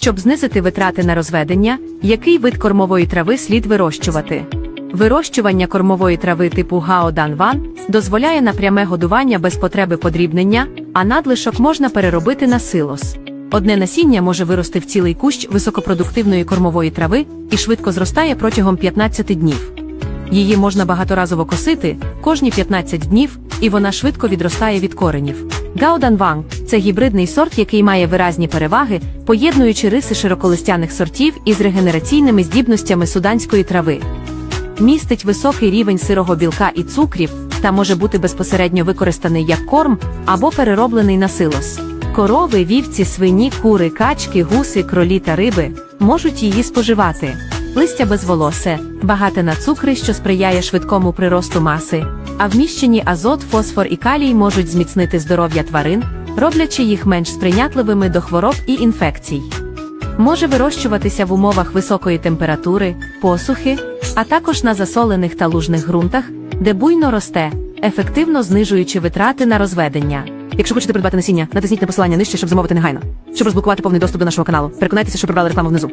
Щоб знизити витрати на розведення, який вид кормової трави слід вирощувати? Вирощування кормової трави типу Гао-Дан-Ван дозволяє на пряме годування без потреби подрібнення, а надлишок можна переробити на силос. Одне насіння може вирости в цілий кущ високопродуктивної кормової трави і швидко зростає протягом 15 днів. Її можна багаторазово косити кожні 15 днів, і вона швидко відростає від коренів. Гаодан Ванг це гібридний сорт, який має виразні переваги, поєднуючи риси широколистяних сортів із регенераційними здібностями суданської трави. Містить високий рівень сирого білка і цукрів та може бути безпосередньо використаний як корм або перероблений на силос. Корови, вівці, свині, кури, качки, гуси, кролі та риби можуть її споживати. Листя безволосе, багате на цукри, що сприяє швидкому приросту маси, а вміщені азот, фосфор і калій можуть зміцнити здоров'я тварин, роблячи їх менш сприйнятливими до хвороб і інфекцій. Може вирощуватися в умовах високої температури, посухи, а також на засолених та лужних ґрунтах, де буйно росте, ефективно знижуючи витрати на розведення. Якщо хочете придбати насіння, натисніть на посилання нижче, щоб замовити негайно. Щоб розблокувати повний доступ до нашого каналу, переконайтеся, що прибрали рекламу внизу.